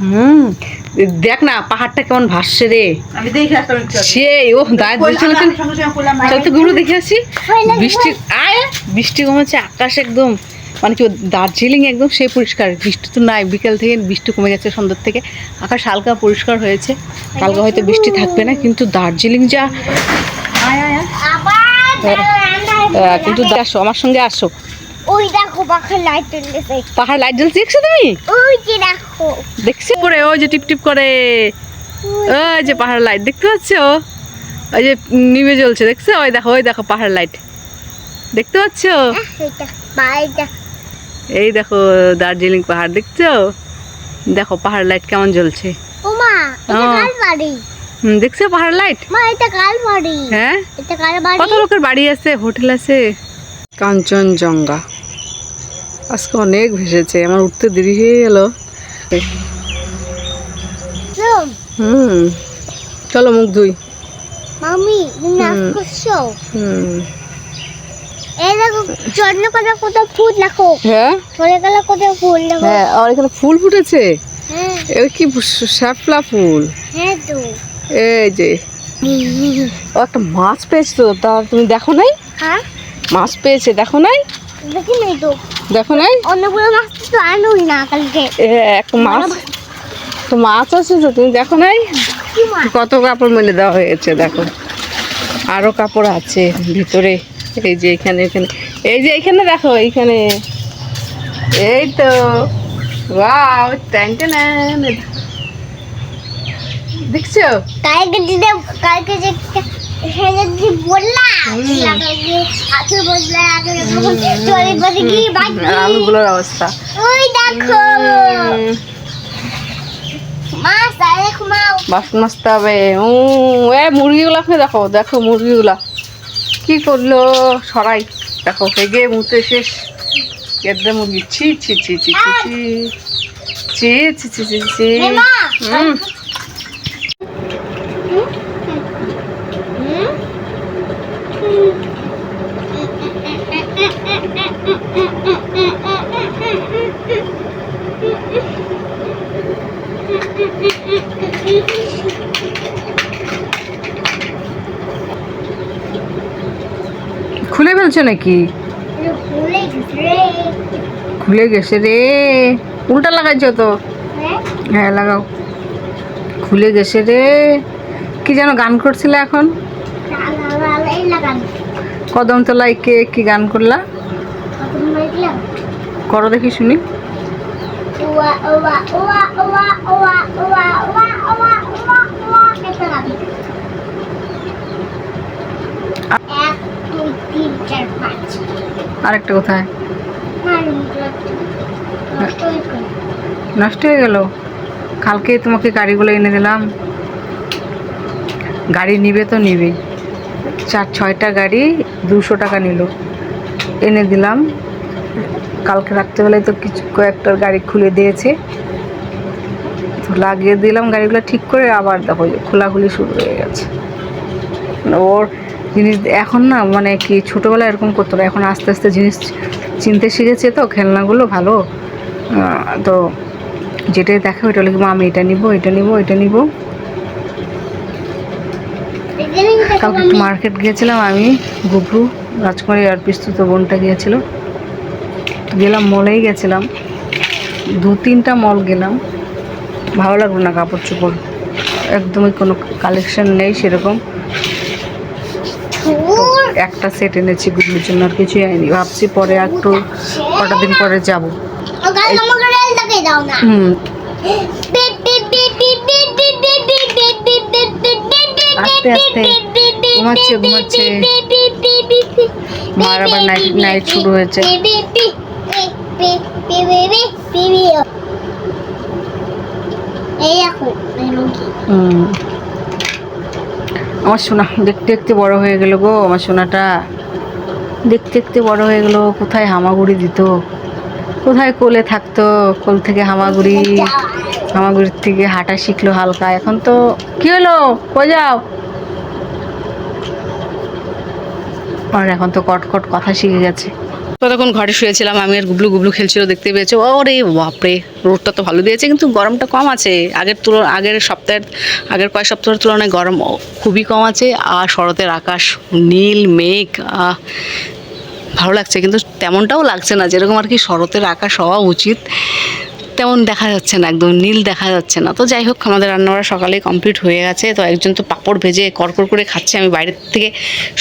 হুম দেখ না পাহাড়টা কেমন ভাসছে রে। সে ও দাঁড় বললাম, চল তো ঘুরে দেখে আসি। বৃষ্টি আয় বৃষ্টি কমেছে আকাশ একদম। মানে কি দার্জিলিং একদম সেই পরিষ্কার। বৃষ্টি তো নাই বিকেল থেকে বৃষ্টি কমে গেছে সন্ধ্যার থেকে। আকাশ হালকা পরিষ্কার হয়েছে। কালকে হয়তো বৃষ্টি থাকবে না কিন্তু দার্জিলিং যা। হ্যাঁ। কিন্তু আসো আমার সঙ্গে আসো। ওই দেখো পাখা লাইট জ্বলতেছে। পাহাড় লাইট জ্বলছে দেখছ তুমি? ওই যে দেখো। দেখছি করে ওই যে টিপ টিপ করে। ওই যে পাহাড় লাইট দেখতে পাচ্ছ? ওই যে নিভে জ্বলছে দেখছ? ওই দেখো ওই দেখো পাহাড় লাইট দেখতে পাচ্ছ? এই দেখো দার্জিলিং পাহাড় দেখছ? দেখো পাহাড় লাইট কেমন জ্বলছে। দেখছ পাহাড় লাইট হ্যাঁ? কত লোকের বাড়ি আছে? হোটেল আছে? কাঞ্চনজঙ্ঘা। আজকে অনেক ভেসেছে আমার উঠতে দেরি হয়ে গেল। হুম চলো মুখ ধুই। মামি হ্যাঁ? হ্যাঁ, ফুল ফুটেছে? কি শ্যাপলা ফুল? এই যে। ও একটা মাছ তো তা তুমি দেখো নাই? মাছ পেয়েছে দেখো নাই? দেখি নাই তো। দেখো নাই? অন্যগুলো মাছ তো আনোই না কালকে। এ একটা মাছ। তো মাছ আছে তো তুমি দেখো নাই? কত কাপড় মেলে দেওয়া হয়েছে দেখো। আরও কাপড় আছে ভিতরে। এই যে এখানে এখানে। এই যে এখানে দেখো এইখানে। এই তো। ওয়াও দেখছ? কালকে দিদি কালকে যে আলুগুলোর অবস্থা। ওই দেখো। বাসন মাজতে হবে। ও এ মুরগিগুলাকে দেখো দেখো মুরগিগুলা। কি করল? সরাই। দেখো হেগে মুতে শেষ। কেদ্দে মুরগি। ছি ছি ছি ছি ছি ছি। ছি ছি ছি ছি হুম। খুলেছো নাকি? খুলে গেছে রে। উল্টা লাগাইছো তো? হ্যাঁ লাগাও। খুলে গেছে রে। কি যেন গান করছিলে এখন? কদমতলায় কে কি গান করলা? করো দেখি শুনি। ওয়া ওয়া ওয়া ওয়া ওয়া ওয়া আরেকটা কোথায়? নষ্ট হয়ে গেল। কালকে তোমাকে গাড়িগুলো এনে দিলাম। গাড়ি নিবে তো নিবে। চার, ছয়টা গাড়ি দুশো টাকা নিল। এনে দিলাম। কালকে রাত্রেবেলায় তো কিছু কয়েকটার গাড়ি খুলে দিয়েছে। তো লাগিয়ে দিলাম গাড়িগুলো। ঠিক করে আবার দেখো খোলাখুলি শুরু হয়ে গেছে। মানে ওর জিনিস এখন না মানে কি ছোটোবেলায় এরকম করতো না, এখন আস্তে আস্তে জিনিস চিনতে শিখেছে তো, খেলনাগুলো ভালো। তো যেটাই দেখে ওইটা লিখব মা, আমি এটা নিব এটা নিব এটা নিব। এখানে কি দেখো কালকে একটু মার্কেট গিয়েছিলাম আমি, গুবরু, রাজকুমারী আর পিস্তুত বোনটা গিয়েছিল। গেলাম, মলেই গেছিলাম। দু তিনটা মল গেলাম। ভালো লাগল না কাপড় চোপড়। একদমই কোনো কালেকশন নেই সেরকম। একটা সেট এনেছি গুলোর জন্য আর কিছুই আইনি। ভাবছি পরে একটু কটা দিন পরে যাব। হুম। আস্তে আস্তে। ঘুমাচ্ছে ঘুমাচ্ছে। মার আবার নাইট নাইট শুরু হয়েছে। হুম। আমার সোনা দেখতে দেখতে বড় হয়ে গেল গো, আমার সোনাটা। দেখতে দেখতে বড় হয়ে গেল, কোথায় হামাগুড়ি দিত? কোথায় কোলে থাকতো? কোল থেকে হামাগুড়ি, হামাগুড়ির থেকে হাঁটা শিখলো হালকা। এখন তো কি হলো? কই যাও? আর এখন তো কটকট কট কথা শিখে গেছে। ততক্ষণ ঘরে শুয়েছিলাম, আমি আর গুবলু গুবলু খেলছিল, দেখতে পেয়েছ। ওরে বাপরে রোডটা তো ভালো দিয়েছে, কিন্তু গরমটা কম আছে। আগের তুলনা আগের সপ্তাহের, আগের কয়েক সপ্তাহের তুলনায় গরম খুবই কম আছে। আর শরতের আকাশ নীল, মেঘ ভালো লাগছে, কিন্তু তেমনটাও লাগছে না। যেরকম আর কি শরতের আকাশ হওয়া উচিত। তেমন দেখা যাচ্ছে না, একদম নীল দেখা যাচ্ছে না। তো যাই হোক, আমাদের রান্নাবাড়া সকালে কমপ্লিট হয়ে গেছে। তো একজন তো পাপড় ভেজে কড়কড় করে খাচ্ছে, আমি বাইরের থেকে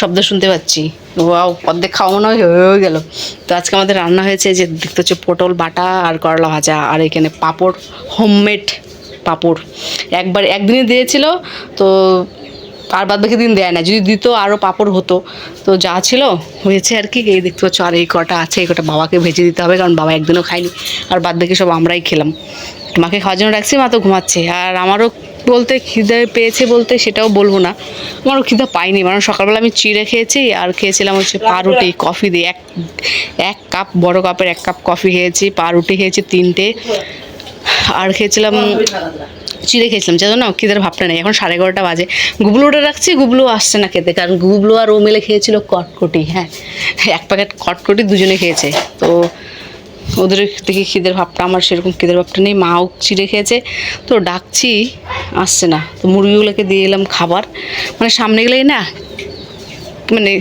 শব্দ শুনতে পাচ্ছি। ওয়াও, অর্ধেক খাওয়া মনে হয়, হয়ে গেল। তো আজকে আমাদের রান্না হয়েছে যে দেখতে হচ্ছে পটল, বাটা আর করলা ভাজা। আর এখানে পাপড় হোমমেড পাপড়। একবার একদিনই দিয়েছিল, তো আর বাদ বাকি দিন দেয় না। যদি দিত আরও পাঁপড় হতো। তো যা ছিল হয়েছে আর কি। এই দেখতে পাচ্ছ, আর এই কটা আছে, এই কটা বাবাকে ভেজে দিতে হবে, কারণ বাবা একদিনও খায়নি। আর বাদ বাকি সব আমরাই খেলাম। মাকে খাওয়ার জন্য রাখছি মা তো ঘুমাচ্ছে। আর আমারও বলতে খিদে পেয়েছে বলতে সেটাও বলব না। আমারও খিদে পাইনি কারণ সকালবেলা আমি চিড়ে খেয়েছি, আর খেয়েছিলাম হচ্ছে পাউরুটি কফি দিয়ে। এক এক কাপ, বড় কাপের এক কাপ কফি খেয়েছি পাউরুটি খেয়েছি তিনটে। আর খেয়েছিলাম চিড়ে খেয়েছিলাম যাই না খিদের ভাবটা নেই। এখন সাড়ে এগারোটা বাজে। গুবলুটা রাখছি গুবলু আসছে না খেতে। কারণ গুবলু আর ও মিলে খেয়েছিল কটকটি হ্যাঁ। এক প্যাকেট কটকটি দুজনে খেয়েছে। তো ওদের দেখি খিদের ভাবটা, আমার সেরকম খিদের ভাবটা নেই। মাও চিড়ে খেয়েছে। তো ডাকছি, আসছে না। তো মুরগিগুলোকে দিয়ে এলাম খাবার। মানে সামনে গেলেই না মানে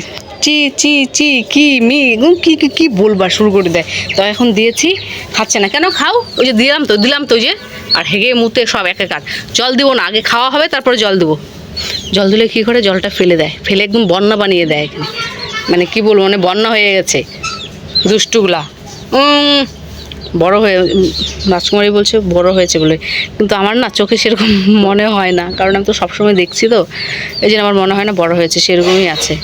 চি চি চি, কি, মি কি কি বলবার শুরু করে দেয়। তো এখন দিয়েছি, খাচ্ছে না। কেন খাও? ওই যে দিলাম তো দিলাম তো যে আর হেগে মুতে সব এক একার জল দিব না, আগে খাওয়া হবে, তারপরে জল দেবো। জল দিলে কী করে? জলটা ফেলে দেয়। ফেলে একদম বন্যা বানিয়ে দেয় এখানে। মানে কি বলব মানে বন্যা হয়ে গেছে। দুষ্টুগুলা। বড় হয়ে, রাজকুমারী বলছে বড় হয়েছে বলে। কিন্তু আমার না চোখে সেরকম মনে হয় না। কারণ আমি তো সবসময় দেখছি তো। এই জন্য আমার মনে হয় না বড় হয়েছে, সেরকমই আছে।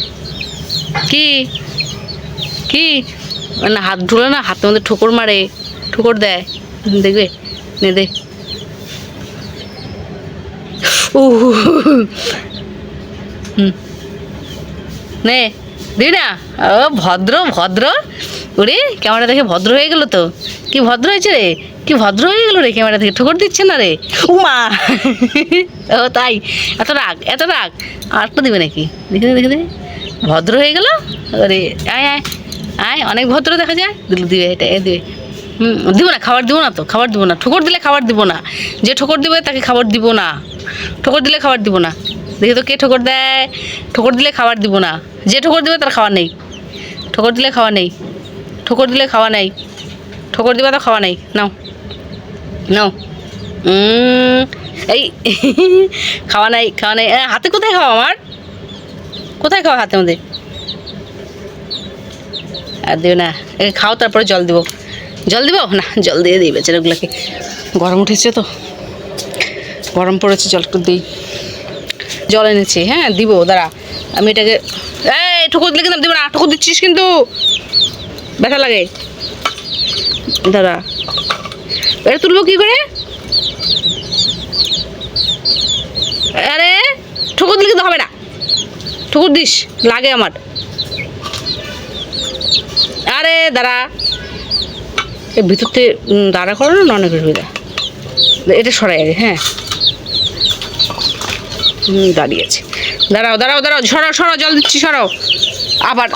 কি? কি? না, হাত ধুলে না হাতের মধ্যে ঠোকর মারে। ঠোকর দেয়। দেখবে? নে, দে। ও নে দি না, ও ভদ্র ভদ্র। ওরে ক্যামেরা দেখে ভদ্র হয়ে গেল তো। কি ভদ্র হয়েছে রে? কি ভদ্র হয়ে গেল রে ক্যামেরা থেকে ঠোকর দিচ্ছে না রে? উমা! ও তাই, এত রাগ এত রাগ। আর একটা দিবে নাকি? দেখে দেখে দে। ভদ্র হয়ে গেল? ওরে আয় আয় আয়, অনেক ভদ্র দেখা যায়। দিল, দিবে, এটা, এ, দিবে। হুম, দিব না, খাবার দিব না তো, খাবার দিব না। ঠোকর দিলে খাবার দিব না। যে ঠোকর দিবে, তাকে খাবার দিব না। ঠোকর দিলে খাবার দিব না। দেখি তো কে ঠোকর দেয়? ঠোকর দিলে খাবার দিব না। যে ঠোকর দিবে তার খাওয়া নেই। ঠোকর দিলে খাওয়া নেই। ঠোকর দিলে খাওয়া নেই। ঠোকর দিবে তো খাওয়া নেই। নাও। নাও। এই খাওয়া নাই খাওয়া নাই। হাতে কোথায় খাওয়া আমার? কোথায় খাওয়া হাতে মধ্যে আর দিও না। খাও, তারপরে জল দিব। জল দিব? না, জল দিয়ে দিই বেচারাগুলোকে। গরম উঠেছে তো। গরম পড়েছে, জল একটু দিই। জল এনেছি হ্যাঁ দিব, দাঁড়া। আমি এটাকে, এই ঠুকুর দিলে কিন্তু দিব না ঠুকুর দিচ্ছিস কিন্তু। ব্যথা লাগে। দাঁড়া। এটা তুলবো কি করে? আরে ঠুকুর দিলে কিন্তু হবে না। ঠুকুর দিস, লাগে আমার। আরে, দাঁড়া। এর ভিতর থেকে দাঁড়া করো না অনেক সুবিধা এটা সরাই আগে হ্যাঁ। দাঁড়িয়েছে। দাঁড়াও দাঁড়াও দাঁড়াও, সরাও সরাও, জল দিচ্ছি, সরাও। আবার।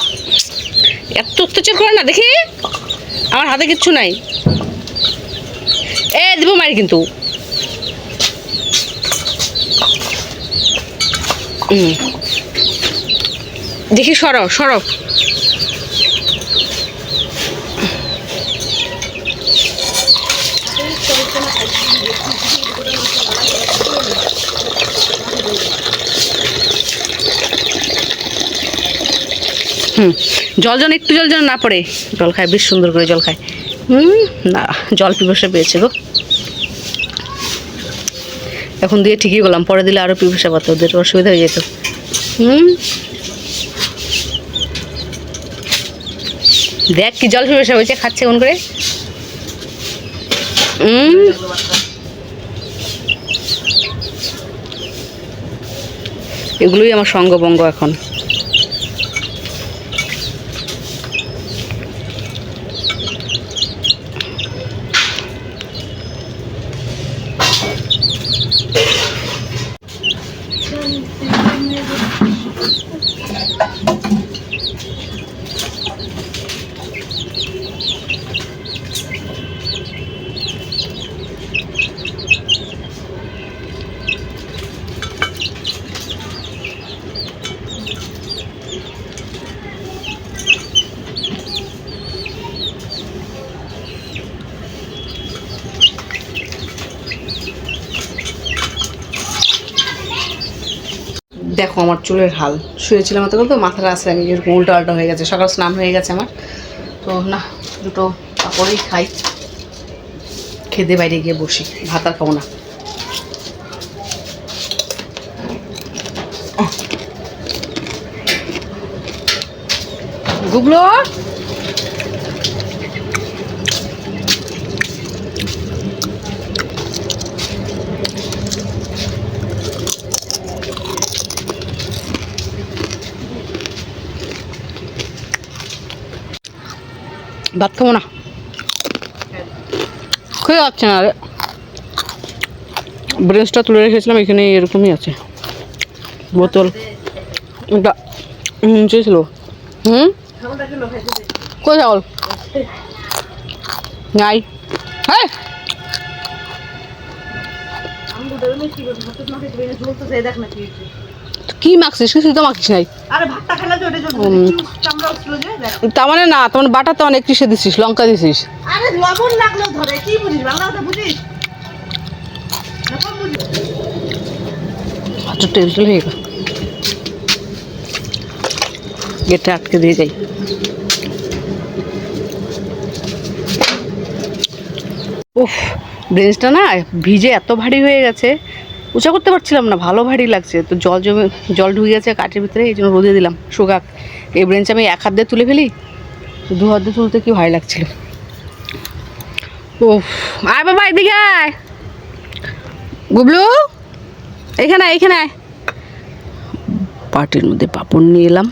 এত অত্যাচার করে না, দেখি। আমার হাতে কিচ্ছু নাই। এ, দিব মারি কিন্তু। দেখি, সরাও সরাও। হুম, জল যেন একটু জল যেন না পড়ে। জল খায়, বেশ সুন্দর করে জল খায়। হুম, না, জল পিপাসা পেয়েছে গো। এখন দিয়ে ঠিকই করলাম, পরে দিলে আরও পিপাসা পাতো, ওদের অসুবিধা হয়ে যেত। হুম। দেখ কি জল পিপাসা হয়েছে, খাচ্ছে কোন করে? হুম। এগুলোই আমার সঙ্গবঙ্গ এখন। দেখো আমার চুলের হাল। শুয়েছিলাম এতক্ষণ তো, মাথাটা আসলে আমি এরকম উল্টো আল্টা হয়ে গেছে, সকাল স্নান হয়ে গেছে আমার। তো না, দুটো পাপড়ই খাই। খেতে বাইরে গিয়ে বসি, ভাত আর খাব না। গুগলো? ভাত খাব না। খেয়ে যাচ্ছে না রে। ব্রেঞ্চটা তুলে রেখেছিলাম এখানে এরকমই আছে। বোতল। এটা নিচে ছিল। হুম? কই চাউল নাই। হ্যাঁ দেখ না কি মাখছিস? কিছু তো মাখিস নাই। তো তার মানে না তোমার বাটাতে অনেক কিসে দিছিস লঙ্কা দিছিস। বুঝিস আচ্ছা হয়ে গেল। গেটটা আটকে দিয়ে যাই। উফ ব্রেঞ্চটা না ভিজে এত ভারী হয়ে গেছে। উঁচা করতে পারছিলাম না, ভালো ভারী লাগছে। তো জল জমে, জল ঢুকে গেছে কাঠের ভিতরে, এই জন্য রোদে দিলাম সোগাক এই ব্রেঞ্চ আমি এক হাত দিয়ে তুলে ফেলি দু হাত দিয়ে তুলতে কি ভারী লাগছিল। ও আয় বাবা, এদিকে আয়। গুবলু, এখানে এখানে। পাটির মধ্যে পাপড় নিয়ে এলাম।